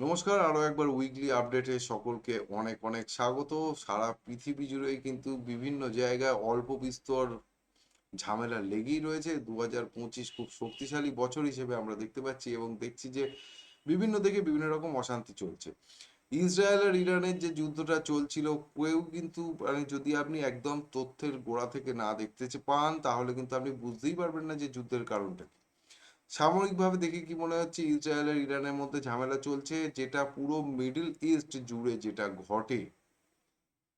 নমস্কার আরও একবার উইকলি আপডেটে সকলকে অনেক অনেক স্বাগত। সারা পৃথিবী জুড়েই কিন্তু বিভিন্ন জায়গায় অল্প বিস্তর ঝামেলা লেগেই রয়েছে। দু হাজার পঁচিশ খুব শক্তিশালী বছর হিসেবে আমরা দেখতে পাচ্ছি এবং দেখছি যে বিভিন্ন দিকে বিভিন্ন রকম অশান্তি চলছে। ইসরায়েল আর ইরানের যে যুদ্ধটা চলছিল, কেউ কিন্তু মানে যদি আপনি একদম তথ্যের গোড়া থেকে না দেখতে পান, তাহলে কিন্তু আপনি বুঝতেই পারবেন না যে যুদ্ধের কারণটা কি। সাময়িকভাবে দেখে কি মনে হচ্ছে ইসরায়েল আর ইরানের মধ্যে ঝামেলা চলছে? যেটা পুরো মিডল ইস্ট জুড়ে যেটা ঘটে,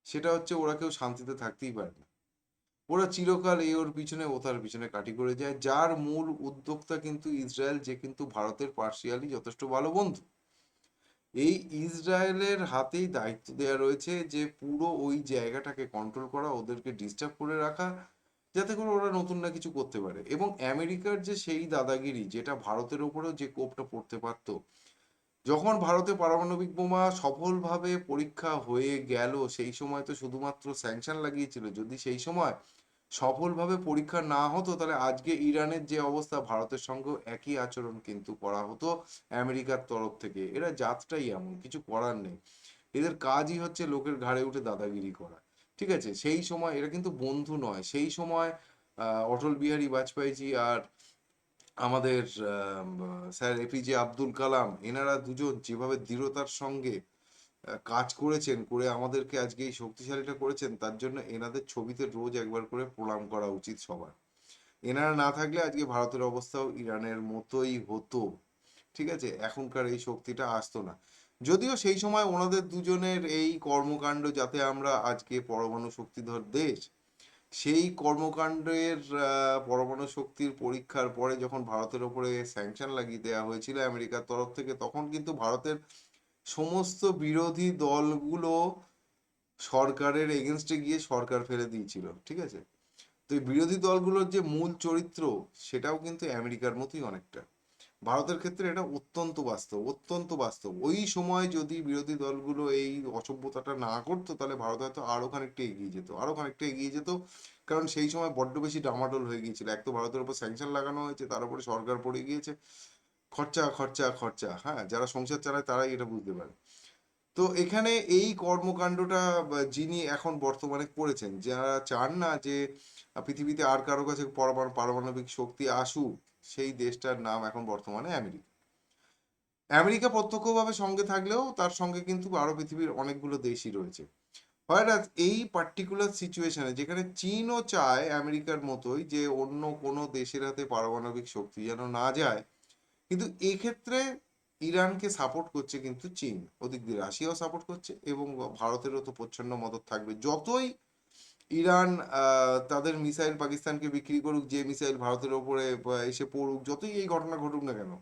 সেটা হচ্ছে ওরা কেউ শান্তিতে থাকতেই পারে না। ওরা চিরকাল এ ওর পিছনে, ও তার পিছনে কাটি করে যায়, যার মূল উদ্যোক্তা কিন্তু ইসরায়েল, যে কিন্তু ভারতের পার্সিয়ালি যথেষ্ট ভালো বন্ধু। এই ইসরায়েলের হাতেই দায়িত্ব দেওয়া রয়েছে যে পুরো ওই জায়গাটাকে কন্ট্রোল করা, ওদেরকে ডিস্টার্ব করে রাখা যাতে করে ওরা নতুন না কিছু করতে পারে। এবং আমেরিকার যে সেই দাদাগিরি, যেটা ভারতের ওপরেও যে কোপটা পড়তে পারত, যখন ভারতে পারমাণবিক বোমা সফলভাবে পরীক্ষা হয়ে গেল, সেই সময় তো শুধুমাত্র স্যাংশন লাগিয়েছিল। যদি সেই সময় সফলভাবে পরীক্ষা না হতো, তাহলে আজকে ইরানের যে অবস্থা, ভারতের সঙ্গেও একই আচরণ কিন্তু করা হতো আমেরিকার তরফ থেকে। এরা জাতটাই এমন, কিছু করার নেই। এদের কাজই হচ্ছে লোকের ঘাড়ে উঠে দাদাগিরি করা। ঠিক আছে? সেই সময় এরা কিন্তু বন্ধু নয়। সেই সময় অটল বিহারী বাজপেয়ীজি আর আমাদের স্যার এপিজে আব্দুল কালাম, এনারা দুজন যেভাবে দৃঢ়তার সঙ্গে কাজ করেছেন, করে আমাদেরকে আজকে এই শক্তিশালীটা করেছেন, তার জন্য এনাদের ছবিতে রোজ একবার করে প্রণাম করা উচিত সবার। এনারা না থাকলে আজকে ভারতের অবস্থাও ইরানের মতোই হতো। ঠিক আছে? এখনকার এই শক্তিটা আসতো না। যদিও সেই সময় ওনাদের দুজনের এই কর্মকাণ্ড যাতে আমরা আজকে পরমাণু শক্তিধর দেশ, সেই কর্মকাণ্ডের পরমাণু শক্তির পরীক্ষার পরে যখন ভারতের ওপরে স্যাংশন লাগিয়ে দেওয়া হয়েছিল আমেরিকার তরফ থেকে, তখন কিন্তু ভারতের সমস্ত বিরোধী দলগুলো সরকারের এগেনস্টে গিয়ে সরকার ফেলে দিয়েছিল, ঠিক আছে? তো এই বিরোধী দলগুলোর যে মূল চরিত্র, সেটাও কিন্তু আমেরিকার মতোই অনেকটা। ভারতের ক্ষেত্রে এটা অত্যন্ত বাস্তব অত্যন্ত বাস্তব। ওই সময় যদি বিরোধী দলগুলো এই অসভ্যতাটা না করতো, তাহলে ভারত হয়তো আরও খানিকটা এগিয়ে যেত, আরও খানিকটা এগিয়ে যেত। কারণ সেই সময় বড্ড বেশি ডামাডোল হয়ে গিয়েছিল। এক তো ভারতের উপর স্যাংশন লাগানো হয়েছে, তার উপরে সরকার পড়ে গিয়েছে। খরচা খরচা খরচা হ্যাঁ যারা সংসার চালায় তারাই এটা বুঝতে পারে। তো এখানে এই কর্মকাণ্ডটা যিনি এখন বর্তমানে করেছেন, যারা চান না যে পৃথিবীতে আর কারও কাছে পারমাণবিক শক্তি আসুক সেই দেশটার নাম এখন বর্তমানে আমেরিকা। আমেরিকা প্রত্যক্ষভাবে সঙ্গে থাকলেও তার সঙ্গে কিন্তু আরও পৃথিবীর অনেকগুলো দেশই রয়েছে। হয়রাজ এই পার্টিকুলার সিচুয়েশনে যেখানে চীনও চায় আমেরিকার মতোই যে অন্য কোনো দেশের হাতে পারমাণবিক শক্তি যেন না যায়, কিন্তু এক্ষেত্রে ইরানকে সাপোর্ট করছে কিন্তু চীন। ওদিক দিয়ে রাশিয়াও সাপোর্ট করছে এবং ভারতেরও তো প্রচ্ছন্ন মদত থাকবে। যতই ইরান তাদের মিসাইল পাকিস্তানকে বিক্রি করুক, যে মিসাইল ভারতের ওপরে এসে পড়ুক, যতই এই ঘটনা ঘটুক না কেন,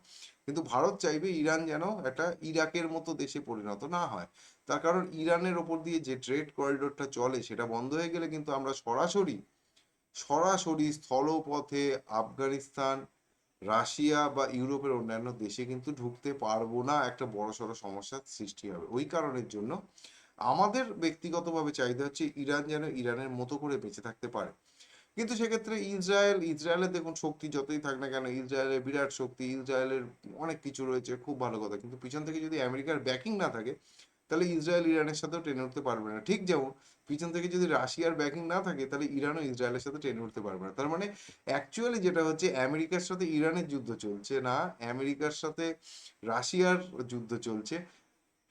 কিন্তু ভারত চাইবে ইরান যেন একটা ইরাকের মতো দেশে পরিণত না হয়। তার কারণ ইরানের ওপর দিয়ে যে ট্রেড করিডোরটা চলে, সেটা বন্ধ হয়ে গেলে কিন্তু আমরা সরাসরি সরাসরি স্থলপথে আফগানিস্তান, রাশিয়া বা ইউরোপের অন্যান্য দেশে কিন্তু ঢুকতে পারব না, একটা বড়সড় সমস্যার সৃষ্টি হবে। ওই কারণের জন্য আমাদের ব্যক্তিগতভাবে চাহিদা হচ্ছে ইরান যেন ইরানের মতো করে বেঁচে থাকতে পারে। কিন্তু সেক্ষেত্রে ইসরায়েল ইসরায়েলের দেখুন শক্তি যতই থাক না কেন ইসরায়েলের বিরাট শক্তি, ইসরায়েলের অনেক কিছু রয়েছে, খুব ভালো কথা। কিন্তু পিছন থেকে যদি আমেরিকার ব্যাকিং না থাকে, তাহলে ইসরায়েল ইরানের সাথেও টেনে উঠতে পারবে না। ঠিক যেমন পিছন থেকে যদি রাশিয়ার ব্যাকিং না থাকে, তাহলে ইরানও ইসরায়েলের সাথে টেনে উঠতে পারবে না। তার মানে অ্যাকচুয়ালি যেটা হচ্ছে আমেরিকার সাথে ইরানের যুদ্ধ চলছে না, আমেরিকার সাথে রাশিয়ার যুদ্ধ চলছে।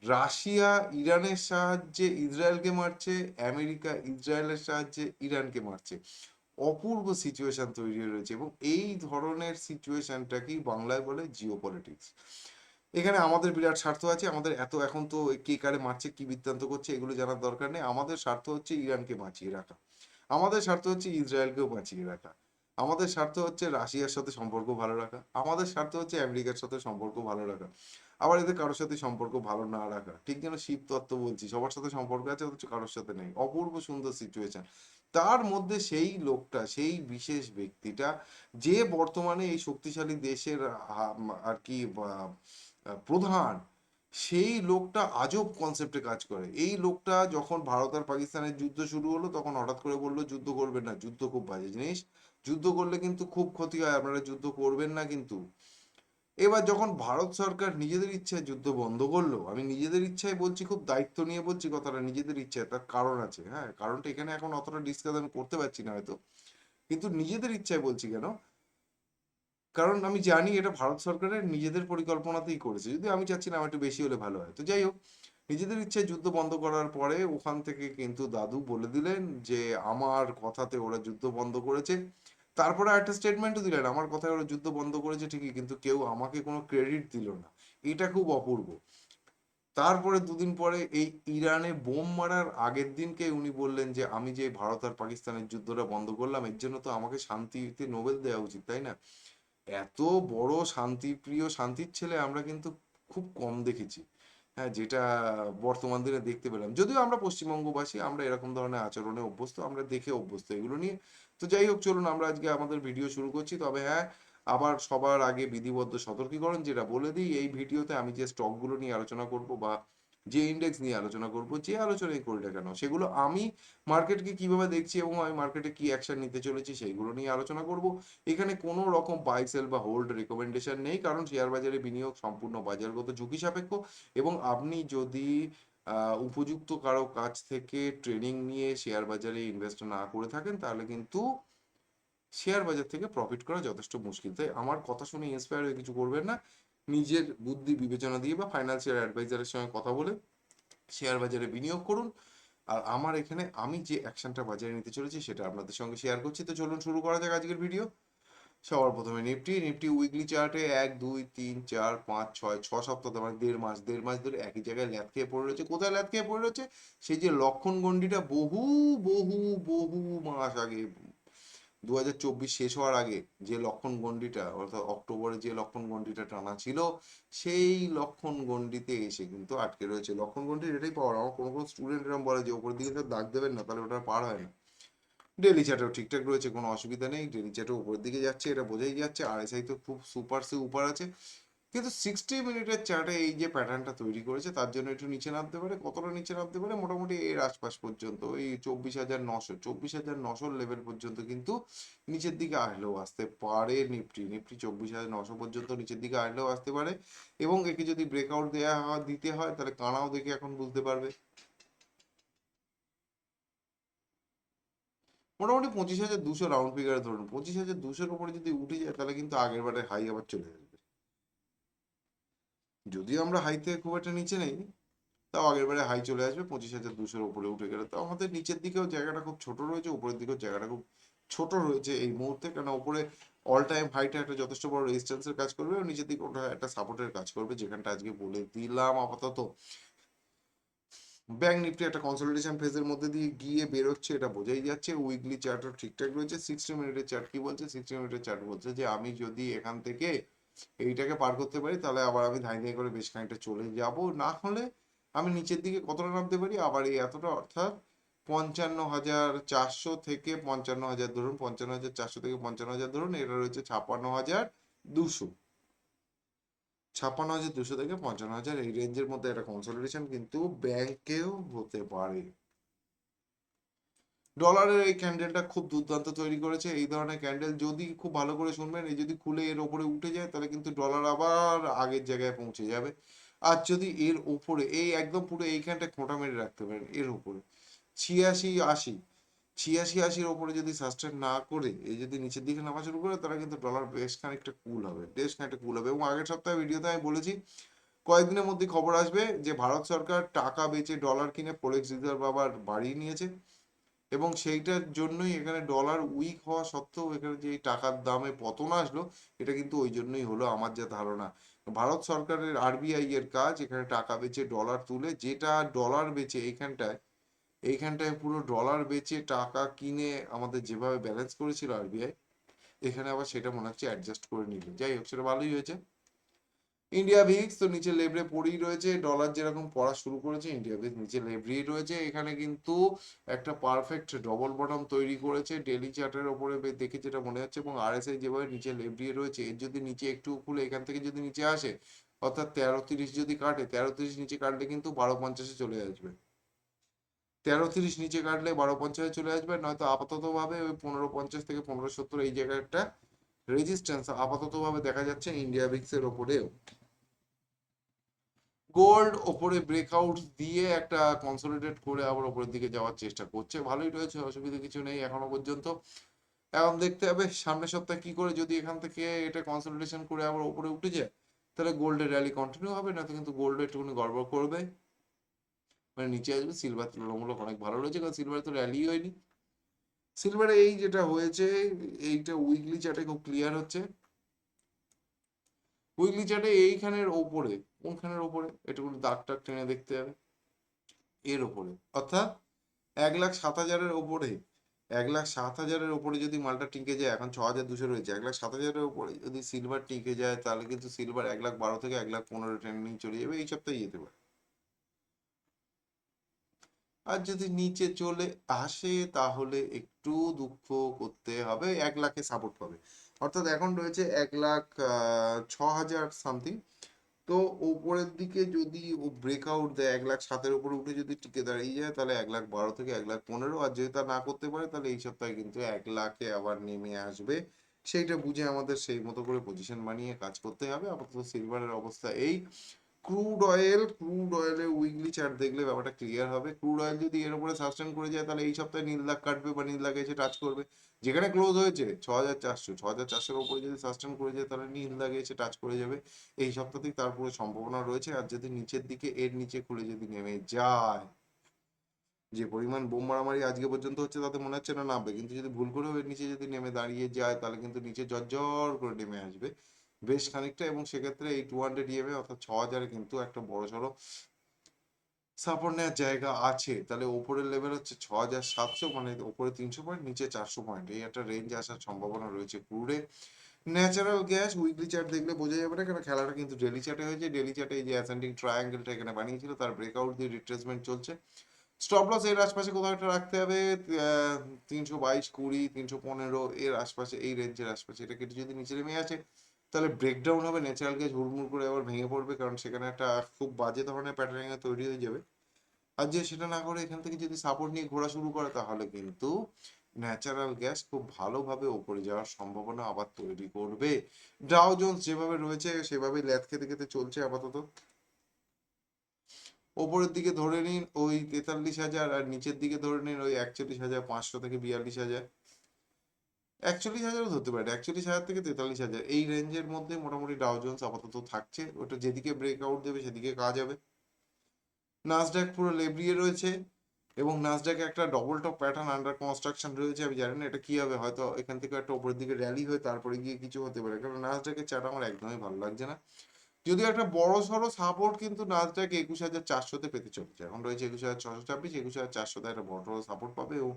রাশিয়া ইরানের সাহায্যে ইসরায়েলকে মারছে, আমেরিকা ইসরায়েলের সাহায্যে ইরানকে মারছে। অপূর্ব সিচুয়েশন তৈরি রয়েছে এবং এই ধরনের সিচুয়েশনটাকেই বাংলায় বলে জিও পলিটিক্স এখানে আমাদের বিরাট স্বার্থ আছে, আমাদের এত এখন তো কে কারে মারছে, কি বৃত্তান্ত করছে, এগুলো জানার দরকার নেই। আমাদের স্বার্থ হচ্ছে ইরানকে বাঁচিয়ে রাখা। আমাদের স্বার্থ হচ্ছে ইসরায়েলকেও বাঁচিয়ে রাখা। আমাদের স্বার্থ হচ্ছে রাশিয়ার সাথে সম্পর্ক ভালো রাখা। আমাদের স্বার্থ হচ্ছে আমেরিকার সাথে সম্পর্ক ভালো রাখা। আবার এদের কারোর সাথে সম্পর্ক ভালো না রাখা। ঠিক যেন শিব তত্ত্ব বলছি, সবার সাথে সম্পর্ক আছে অথচ কারোর সাথে নেই। অপূর্ব সুন্দর সিচুয়েশন তার মধ্যে সেই লোকটা, সেই বিশেষ ব্যক্তিটা, যে বর্তমানে এই শক্তিশালী দেশের আর কি প্রধান সেই লোকটা আজব কনসেপ্টে কাজ করে। এই লোকটা যখন ভারত আর পাকিস্তানের যুদ্ধ শুরু হলো, তখন হঠাৎ করে বলল, যুদ্ধ করবেন না, যুদ্ধ খুব বাজে জিনিস। যুদ্ধ করলে কিন্তু খুব ক্ষতি হয়, আপনারা যুদ্ধ করবেন না কিন্তু। এবার যখন ভারত সরকার নিজেদের ইচ্ছায় যুদ্ধ বন্ধ করল, আমি নিজেদের ইচ্ছায় বলছি, খুব দায়িত্ব নিয়ে বলছি কথাটা, নিজেদের ইচ্ছায়, তার কারণ আছে। হ্যাঁ কারণটা এখানে এখন অতটা ডিসকাস আমি করতে পারছি না হয়তো। কিন্তু নিজেদের ইচ্ছায় বলছি কেন? কারণ আমি জানি এটা ভারত সরকারের নিজেদের পরিকল্পনাতেই করেছে। যদি আমি চাচ্ছি না, আমার একটু বেশি হলে ভালো হয়। তো যাই হোক, নিজেদের ইচ্ছায় যুদ্ধ বন্ধ করার পরে ওখান থেকে কিন্তু দাদু বলে দিলেন যে, আমার কথাতে ওরা যুদ্ধ বন্ধ করেছে। তারপরে একটা স্টেটমেন্টও দিলেন, আমার কথায় ওরা যুদ্ধ বন্ধ করেছে ঠিকই, কিন্তু কেউ আমাকে কোনো ক্রেডিট দিল না। এটা খুব অপূর্ব। তারপরে দুদিন পরে এই ইরানে বোম মারার আগের দিনকে উনি বললেন যে, আমি যে ভারত আর পাকিস্তানের যুদ্ধটা বন্ধ করলাম, এর জন্য তো আমাকে শান্তিতে নোবেল দেওয়া উচিত, তাই না? এত বড় শান্তিপ্রিয় শান্তির ছেলে আমরা কিন্তু খুব কম দেখেছি। হ্যাঁ যেটা বর্তমান দিনে দেখতে পেলাম। যদিও আমরা পশ্চিমবঙ্গবাসী, আমরা এরকম ধরনের আচরণে অভ্যস্ত, আমরা দেখে অভ্যস্ত এগুলো নিয়ে। তো যাই হোক, চলুন আমরা আজকে আমাদের ভিডিও শুরু করছি। তবে হ্যাঁ আবার সবার আগে বিধিবদ্ধ সতর্কীকরণ যেটা বলে দিই, এই ভিডিওতে আমি যে স্টকগুলো নিয়ে আলোচনা করব বা যে ইন্ডেক্স নিয়ে আলোচনা করব, যে আলোচনাই করি না কেন? সেগুলো আমি মার্কেটকে কীভাবে দেখছি এবং আমি মার্কেটে কি অ্যাকশন নিতে চলেছি সেইগুলো নিয়ে আলোচনা করব। এখানে কোনো রকম বাই সেল বা হোল্ড রেকমেন্ডেশন নেই, কারণ শেয়ার বাজারে বিনিয়োগ সম্পূর্ণ বাজারগত ঝুঁকি সাপেক্ষ এবং আপনি যদি উপযুক্ত কারও কাছ থেকে ট্রেনিং নিয়ে শেয়ার বাজারে ইনভেস্ট না করে থাকেন, তাহলে কিন্তু শেয়ার বাজার থেকে প্রফিট করা যথেষ্ট মুশকিল। তাই আমার কথা শুনে ইন্সপায়ার হয়ে কিছু করবেন না। নিজের বুদ্ধি বিবেচনা দিয়ে বা ফাইন্যান্সিয়াল অ্যাডভাইজারের সঙ্গে কথা বলে শেয়ার বাজারে বিনিয়োগ করুন। আর আমার এখানে আমি যে অ্যাকশনটা বাজারে নিতে চলেছি সেটা আপনাদের সঙ্গে শেয়ার করছি। তো চলুন শুরু করা যাক আজকের ভিডিও সবার প্রথমে নিফটি নিফটি উইকলি চার্টে এক, দুই, তিন, চার, পাঁচ, ছয়, ছ সপ্তাহ মানে দেড় মাস দেড় মাস ধরে একই জায়গায় ল্যাদ খেয়ে পড়ে রয়েছে। কোথায় ল্যাদ খেয়ে পড়ে রয়েছে? সেই যে লক্ষণ গন্ডিটা বহু বহু বহু মাস আগে দু হাজার চব্বিশ শেষ হওয়ার আগে যে লক্ষণ গন্ডিটা অর্থাৎ অক্টোবরে যে লক্ষণ গন্ডিটা টানা ছিল, সেই লক্ষণ গণ্ডিতে এসে কিন্তু আটকে রয়েছে। লক্ষণ গণ্ডির এটাই পাওয়ার, আমার কোনো কোনো স্টুডেন্ট এরকম বলে যে ওপরের দিকে দাগ দেবেন না, তাহলে ওটা পার হয় না। ডেলি চ্যাটেও ঠিকঠাক রয়েছে, কোনো অসুবিধা নেই ডেলি চ্যাটও উপরের দিকে যাচ্ছে, এটা বোঝাই যাচ্ছে আর এসআই তো খুব সুপার সে উপার আছে। কিন্তু সিক্সটি মিনিটের চার্টে এই যে প্যাটার্নটা তৈরি করেছে, তার জন্য একটু নিচে নামতে পারে। কতটা নিচে নামতে পারে? মোটামুটি এর আশপাশ পর্যন্ত, এই চব্বিশ হাজার নশো, চব্বিশ হাজার নশোর লেভেল পর্যন্ত কিন্তু নিচের দিকে আসলেও আসতে পারে নিফটি। নিফটি চব্বিশ হাজার নশো পর্যন্ত নিচের দিকে আসলেও আসতে পারে। এবং একে যদি ব্রেকআউট দেওয়া দিতে হয়, তাহলে কানাও দেখে এখন বুঝতে পারবে। মোটামুটি পঁচিশ হাজার দুশো রাউন্ড ফিগারে ধরুন। পঁচিশ হাজার দুশোর উপরে যদি উঠে যায়, তাহলে কিন্তু আগের বারে হাই আবার চলে আসবে যদিও আমরা হাই থেকে খুব একটা নিচে নেই তাও আগের বারে হাই চলে আসবে, পঁচিশ হাজার দুশোর উপরে উঠে গেলে। তাও আমাদের নিচের দিকেও জায়গাটা খুব ছোট রয়েছে, উপরের দিকেও জায়গাটা খুব ছোট রয়েছে এই মুহূর্তে কারণ উপরে অল টাইম হাইটা একটা যথেষ্ট বড় রেজিস্ট্যান্সের কাজ করবে নিচের দিকে ওটা একটা সাপোর্টের কাজ করবে, যেখানটা আজকে বলে দিলাম আপাতত। ব্যাংক নিফটি একটা কনসলিডেশন ফেজের মধ্যে দিয়ে গিয়ে বেরোচ্ছে, এটা বোঝাই যাচ্ছে। উইকলি চার্টও ঠিকঠাক রয়েছে সিক্সটি মিনিটের চার্ট কি বলছে? সিক্সটি মিনিটের চার্ট বলছে যে, আমি যদি এখান থেকে এইটাকে পার করতে পারি, তাহলে আবার আমি ধাই ধাই করে বেশ খানিকটা চলে যাব। না হলে আমি নিচের দিকে কতটা নামতে পারি? আবার এই এতটা, অর্থাৎ পঞ্চান্ন হাজার চারশো থেকে পঞ্চান্ন হাজার ধরুন, পঞ্চান্ন হাজার চারশো থেকে পঞ্চান্ন হাজার ধরুন এটা রয়েছে ছাপ্পান্ন হাজার দুশো। ছাপ্পান্ন হাজার দুশো থেকে পঞ্চান্ন হাজার, এই রেঞ্জের মধ্যে একটা কনসলিডেশন কিন্তু ব্যাংকেও হতে পারে। ডলারের এই ক্যান্ডেলটা খুব দুর্দান্ত তৈরি করেছে। এই ধরনের ক্যান্ডেল যদি খুব ভালো করে শুনবেন, এই যদি খুলে এর ওপরে উঠে যায়, তাহলে কিন্তু ডলার আবার আগের জায়গায় পৌঁছে যাবে। আর যদি এর ওপরে, এই একদম পুরো এইখানটা খোঁটা মেরে রাখতে পারেন, এর উপরে ছিয়াশি আশি, ছিয়াশি আশির ওপরে যদি সাস্টেন না করে, এই যদি নিচের দিকে নামা শুরু করে, তাহলে কিন্তু ডলার বেশ খানিকটা কুল হবে, বেশ খানিকটা কুল হবে। এবং আগের সপ্তাহে ভিডিওতে আমি বলেছি, কয়েকদিনের মধ্যে খবর আসবে যে ভারত সরকার টাকা বেচে ডলার কিনে ফরেক্স রিজার্ভ আবার বাড়িয়ে নিয়েছে। এবং সেইটার জন্যই এখানে ডলার উইক হওয়া সত্ত্বেও এখানে যে টাকার দামে পতন আসলো, এটা কিন্তু ওই জন্যই হলো আমার যা ধারণা। ভারত সরকারের আরবিআই এর কাজ, এখানে টাকা বেচে ডলার তুলে, যেটা ডলার বেচে এইখানটায় এইখানটায় পুরো ডলার বেচে টাকা কিনে আমাদের যেভাবে ব্যালেন্স করেছিল আরবিআই এখানে আবার সেটা মনে হচ্ছে অ্যাডজাস্ট করে নিল। যাই হোক, সেটা ভালোই হয়েছে। ইন্ডিয়া ভিক্স তো নিচে লেবরে পড়েই রয়েছে। ডলার যেরকম পড়া শুরু করেছে ইন্ডিয়া ভিক্স নিচে লেবরেই রয়েছে। এখানে কিন্তু একটা পারফেক্ট ডবল বটম তৈরি করেছে। ডেলি চার্টের ওপরে দেখে যেটা মনে হচ্ছে এবং আরএসআই যেভাবে নিচে লেবরিয়ে রয়েছে, এর যদি নিচে একটু খুলে এখান থেকে যদি নিচে আসে, অর্থাৎ তেরো তিরিশ যদি কাটে, তেরো তিরিশ নিচে কাটলে কিন্তু বারো পঞ্চাশে চলে আসবে। তেরো তিরিশ নিচে কাটলে বারো পঞ্চাশে চলে আসবে, নয়তো আপাতত ভাবে ওই পনেরো পঞ্চাশ থেকে পনেরো সত্তর এই জায়গায় একটা রেজিস্ট্যান্স আপাতত ভাবে দেখা যাচ্ছে ইন্ডিয়া বিক্সের ওপরেও। গোল্ড ওপরে ব্রেকআউট দিয়ে একটা কনসলিডেট করে আবার ওপরের দিকে যাওয়ার চেষ্টা করছে। ভালোই রয়েছে, অসুবিধা কিছু নেই এখনও পর্যন্ত। এখন দেখতে হবে সামনের সপ্তাহে কি করে যদি এখান থেকে এটা কনসলিডেশন করে আবার উপরে উঠে যায়, তাহলে গোল্ডের র্যালি কন্টিনিউ হবে না তো কিন্তু গোল্ড একটুখানি গড়বড় করবে। মানে নিচে আসবে সিলভার তুলনামূলক অনেক ভালো রয়েছে, কারণ সিলভার তো র্যালি হয়নি। সিলভারে এই যেটা হয়েছে, এইটা উইকলি চার্টে খুব ক্লিয়ার হচ্ছে। উইকলি চার্টে এইখানের ওপরে কোনখানের ওপরে, এটুকুনি দাগ টাগ টেনে দেখতে হবে। এর ওপরে, অর্থাৎ এক লাখ সাত হাজারের ওপরে, এক লাখ সাত হাজারের ওপরে যদি মালটা টিকে যায়, এখন ছ হাজার দুশো রয়েছে, এক লাখ সাত হাজারের ওপরে যদি সিলভার টিকে যায়, তাহলে কিন্তু সিলভার এক লাখ বারো থেকে এক লাখ পনেরো ট্রেন্ডিং চলে যাবে, এই সপ্তাহে যেতে পারে। আর যদি নিচে চলে আসে, তাহলে একটু দুঃখ করতে হবে, এক লাখে সাপোর্ট পাবে। অর্থাৎ এখন রয়েছে এক লাখ ছ হাজার সামথিং তো ওপরের দিকে যদি ও ব্রেকআউট দেয়, এক লাখ সাতের উপরে উঠে যদি টিকে দাঁড়িয়ে যায়, তাহলে এক লাখ বারো থেকে এক লাখ পনেরো। আর যদি তা না করতে পারে, তাহলে এই সপ্তাহে কিন্তু এক লাখে আবার নেমে আসবে। সেইটা বুঝে আমাদের সেই মতো করে পজিশন বানিয়ে কাজ করতে হবে। আপাতত সিলভারের অবস্থা এই। ক্রুড অয়েল ক্রুড অয়েলের উইকলি চার্ট দেখলে ব্যাপারটা ক্লিয়ার হবে। ক্রুড অয়েল যদি এর উপরে সাস্টেন করে যায়, তাহলে এই সপ্তাহে নীল লাখ কাটবে বা নীল দাগে এসে টাচ করবে। যেখানে ক্লোজ হয়েছে ছ হাজার চারশো ছ হাজার চারশোর উপরে যদি সাস্টেন করে যায়, তাহলে নীল দাগে এসে টাচ করে যাবে। এই সপ্তাহতেই তারপরে সম্ভাবনা রয়েছে। আর যদি নিচের দিকে, এর নিচে খুলে যদি নেমে যায়, যে পরিমাণ বোম মারামারি আজকে পর্যন্ত হচ্ছে তাতে মনে হচ্ছে না নামবে। কিন্তু যদি ভুল করেও এর নিচে যদি নেমে দাঁড়িয়ে যায়, তাহলে কিন্তু নিচে জর্জর করে নেমে আসবে। বেশ খানিকটা এবং সেক্ষেত্রে এই টু হান্ড্রেড ইএমএ অর্থাৎ ছ হাজারে কিন্তু একটা বড় সড়ো সাপোর্ট নেওয়ার জায়গা আছে, তাহলে ওপরের লেভেল হচ্ছে ছ হাজার সাতশো মানে ওপরে তিনশো পয়েন্ট নিচে চারশো পয়েন্ট এই একটা রেঞ্জ আসার সম্ভাবনা রয়েছে ক্রুডে ন্যাচারাল গ্যাস উইকলি চার্ট দেখলে বোঝা যাবে না কেন খেলাটা কিন্তু ডেলি চার্টে হয়েছে। ডেলি চার্টে এই যে অ্যাসেন্ডিং ট্রায়াঙ্গেলটা এখানে বানিয়েছিল, তার ব্রেকআউট দিয়ে রিট্রেসমেন্ট চলছে। স্টপ লস এর আশপাশে কোথাও একটা রাখতে হবে তিনশো বাইশ কুড়ি, তিনশো পনেরো, এর আশপাশে, এই রেঞ্জের আশপাশে। এটা কেটে যদি নিচে নেমে আসে তাহলে ব্রেকডাউন হবে ন্যাচারাল গ্যাস হুড়মুড় করে আবার ভেঙে পড়বে, কারণ সেখানে একটা খুব বাজে ধরনের প্যাটার্নিং তৈরি হয়ে যাবে। আর যে সেটা না করে এখান থেকে যদি সাপোর্ট নিয়ে ঘোরা শুরু করে, তাহলে কিন্তু ন্যাচারাল গ্যাস খুব ভালোভাবে ওপরে যাওয়ার সম্ভাবনা আবার তৈরি করবে। ডাও জোন্স যেভাবে রয়েছে সেভাবে ল্যাথ খেতে খেতে চলছে আপাতত। ওপরের দিকে ধরে নিন ওই তেতাল্লিশ হাজার, আর নিচের দিকে ধরে নিন ওই একচল্লিশ হাজার পাঁচশো থেকে বিয়াল্লিশ হাজার। একচল্লিশ হাজারও ধরতে পারে, একচল্লিশ হাজার থেকে তেতাল্লিশ হাজার। এই রেঞ্জের মধ্যে মোটামুটি ডাও জোন্স আপাতত থাকছে। ওটা যেদিকে ব্রেকআউট দেবে সেদিকে কাজ হবে। নাসডাক পুরো লেবরিয়ে রয়েছে এবং নাসডাকে একটা double top pattern under construction রয়েছে। আমি জানি না এটা কি হবে, হয়তো এখান থেকে একটা উপরের দিকে র্যালি হয়ে তারপরে গিয়ে কিছু হতে পারে। কারণ নাসডাকের চার্ট আমার একদমই ভালো লাগছে না। যদিও একটা বড় সড়ো সাপোর্ট কিন্তু নাসডাক একুশ হাজার চারশোতে পেতে চলেছে। এখন রয়েছে একুশ হাজার ছশো ছাব্বিশ, একুশ হাজার চারশোতে একটা বড় সড়ো সাপোর্ট পাবে এবং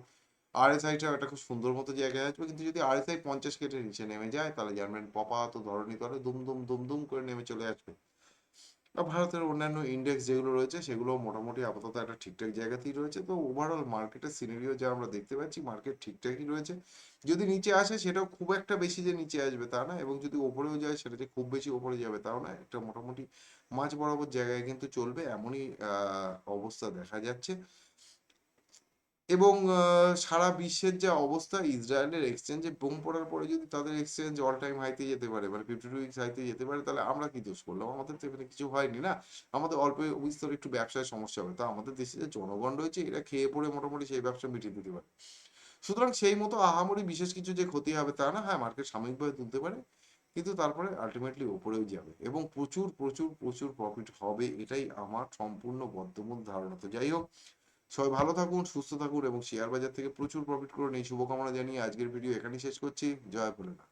আরএসআইটাও একটা খুব সুন্দর মতো জায়গায় আসবে। কিন্তু যদি আরএসআই পঞ্চাশ কেটে নিচে নেমে যায়, তাহলে জানবেন পপা তো ধরনি তলে দুম দুম দুম দুম করে নেমে চলে আসবে। আর ভারতের অন্যান্য ইন্ডেক্স যেগুলো রয়েছে সেগুলো মোটামুটি আপাতত একটা ঠিকঠাক জায়গাতেই রয়েছে। তো ওভারঅল মার্কেটের সিনারিও যা আমরা দেখতে পাচ্ছি মার্কেট ঠিকঠাকই রয়েছে। যদি নিচে আসে, সেটাও খুব একটা বেশি যে নিচে আসবে তা না, এবং যদি ওপরেও যায়, সেটা যে খুব বেশি ওপরে যাবে তাও না, একটা মোটামুটি মাঝ বরাবর জায়গায় কিন্তু চলবে। এমনই অবস্থা দেখা যাচ্ছে। এবং সারা বিশ্বের যে অবস্থা ইসরায়েলের এক্সচেঞ্জে বোম পড়ার পরে যদি তাদের এক্সচেঞ্জ অল টাইম হাইতে যেতে পারে মানে ফিফটি টু উইক্স হাইতে যেতে পারে, তাহলে আমরা কি দোষ করলাম? আমাদের তো এখানে কিছু হয়নি না? আমাদের অল্প বিস্তর একটু ব্যবসায় সমস্যা হবে। তো আমাদের দেশে যে জনগণ রয়েছে, এরা খেয়ে পড়ে মোটামুটি সেই ব্যবসা মিটিয়ে দিতে পারে। সুতরাং সেই মতো আহামরি বিশেষ কিছু যে ক্ষতি হবে তা না হ্যাঁ মার্কেট সাময়িকভাবে তুলতে পারে, কিন্তু তারপরে আলটিমেটলি ওপরেও যাবে। এবং প্রচুর প্রচুর প্রচুর প্রফিট হবে, এটাই আমার সম্পূর্ণ বদ্ধমূল ধারণা। তো যাই হোক সবাই ভালো থাকুন, সুস্থ থাকুন এবং শেয়ার বাজার থেকে প্রচুর প্রফিট করুন এই শুভকামনা জানিয়ে আজকের ভিডিও এখানেই শেষ করছি। জয় ভোলেনাথ।